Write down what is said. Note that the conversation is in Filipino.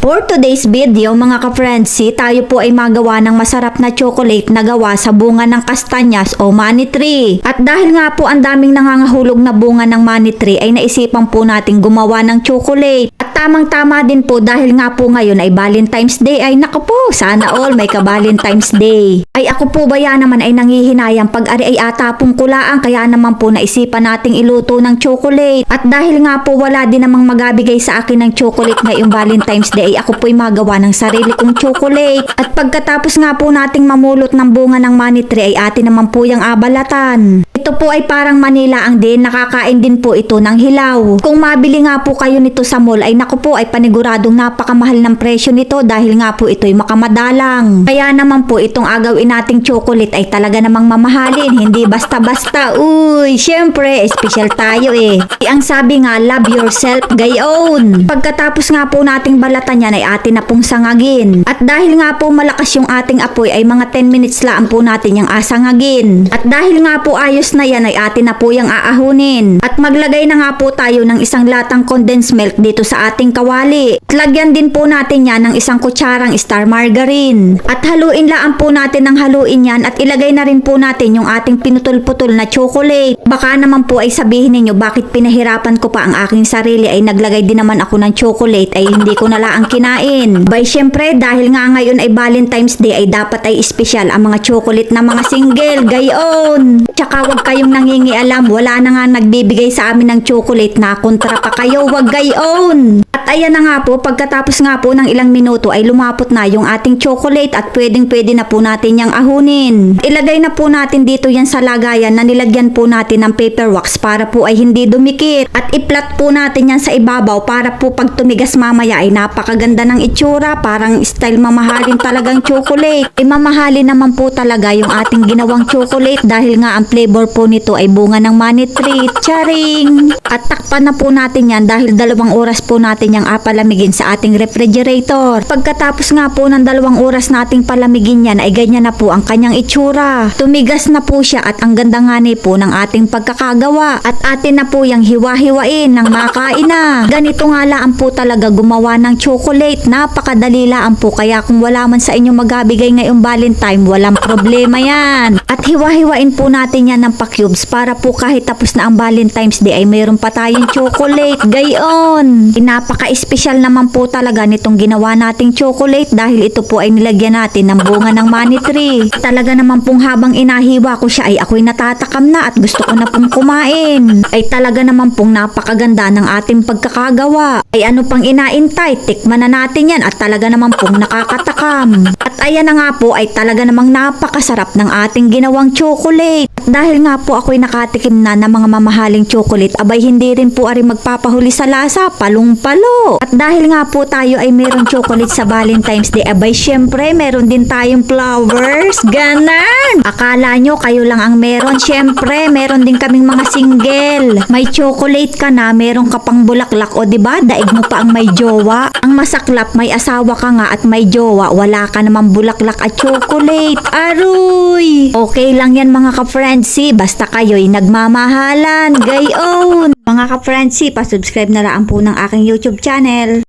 For today's video mga ka-friendsi, tayo po ay magawa ng masarap na chocolate na gawa sa bunga ng kastanyas o money tree. At dahil nga po ang daming nangangahulog na bunga ng money tree ay naisipan po natin gumawa ng chocolate. At tamang-tama din po dahil nga po ngayon ay Valentine's Day ay naku po, sana all may ka-Valentine's Day. Ay ako po ba yan naman ay nangihinayang pag ari ay atapong kulaan kaya naman po naisipan nating iluto ng chocolate. At dahil nga po wala din namang magabigay sa akin ng chocolate ngayong Valentine's Day ay ako po'y magawa ng sarili kong chocolate. At pagkatapos nga po nating mamulot ng bunga ng money tree ay atin naman po yung abalatan. Ito po ay parang Manila ang din, nakakain din po ito ng hilaw. Kung mabili nga po kayo nito sa mall ay naku po ay paniguradong napakamahal ng presyo nito dahil nga po ito'y makamadalang. Kaya naman po itong agawin nating chocolate ay talaga namang mamahalin, hindi basta-basta. Uy, syempre, special tayo eh. Ang sabi nga, love yourself, gayon. Pagkatapos nga po nating balatan yan ay atin na pong sangagin. At dahil nga po malakas yung ating apoy ay mga 10 minutes lang po natin yung asangagin. At dahil nga po ayos na yan ay atin na po yung aahunin. At maglagay na nga po tayo ng isang latang condensed milk dito sa ating kawali. At lagyan din po natin yan ng isang kutsarang star margarine. At haluin lang po natin ng haluin yan at ilagay na rin po natin yung ating pinutol-putol na chocolate. Baka naman po ay sabihin ninyo bakit pinahirapan ko pa ang aking sarili ay naglagay din naman ako ng chocolate ay hindi ko na lang kinain. Bay syempre dahil nga ngayon ay Valentine's Day ay dapat ay special ang mga chocolate na mga single. Gayon! Tsaka wag kayong nangingialam wala na nga nagbibigay sa amin ng chocolate na kontra pa kayo. Wag gayon! Ayan na nga po, pagkatapos nga po ng ilang minuto ay lumapot na yung ating chocolate at pwedeng pwede na po natin yung ahunin. Ilagay na po natin dito yan sa lagayan na nilagyan po natin ng paper wax para po ay hindi dumikit. At iplat po natin yan sa ibabaw para po pag tumigas mamaya ay napakaganda ng itsura. Parang style mamahalin talagang chocolate. E mamahalin naman po talaga yung ating ginawang chocolate dahil nga ang flavor po nito ay bunga ng money tree. Charing! At takpan na po natin yan dahil dalawang oras po natin yung apalamigin sa ating refrigerator. Pagkatapos nga po ng dalawang oras nating palamigin yan ay ganyan na po ang kanyang itsura. Tumigas na po siya at ang ganda nga ni po ng ating pagkakagawa. At atin na po yung hiwa-hiwain ng makain na. Ganito nga laan po talaga gumawa ng chocolate. Napakadali laan po kaya kung wala man sa inyo magabigay ngayong Valentine, walang problema yan. At hiwa-hiwain po natin yan ng pa-cubes para po kahit tapos na ang Valentine's Day ay mayroon pa tayong chocolate. Gayon! Napaka-espesyal naman po talaga nitong ginawa nating chocolate dahil ito po ay nilagyan natin ng bunga ng money tree. Talaga naman pong habang inahiwa ko siya ay ako'y natatakam na at gusto ko na pong kumain. Ay talaga naman pong napakaganda ng ating pagkakagawa. Ay ano pang inaintay, tikman na natin yan at talaga naman pong nakakatakam. Ayan na nga po ay talaga namang napakasarap ng ating ginawang chocolate. At dahil nga po ako'y nakatikim na ng mga mamahaling chocolate, abay hindi rin po ari magpapahuli sa lasa, palong-palo. At dahil nga po tayo ay meron chocolate sa Valentine's Day, abay syempre meron din tayong flowers. Ganan! Akala nyo kayo lang ang meron. Syempre, meron din kaming mga single. May chocolate ka na, meron ka pang bulaklak o 'di ba? Daig mo pa ang may jowa. Ang masaklap, may asawa ka nga at may jowa, wala ka namang bulaklak at chocolate. Aruy! Okay lang yan mga ka-friendsi, basta kayo'y nagmamahalan. Gayon! Mga ka-friendsi, pa-subscribe na lang po ng aking YouTube channel.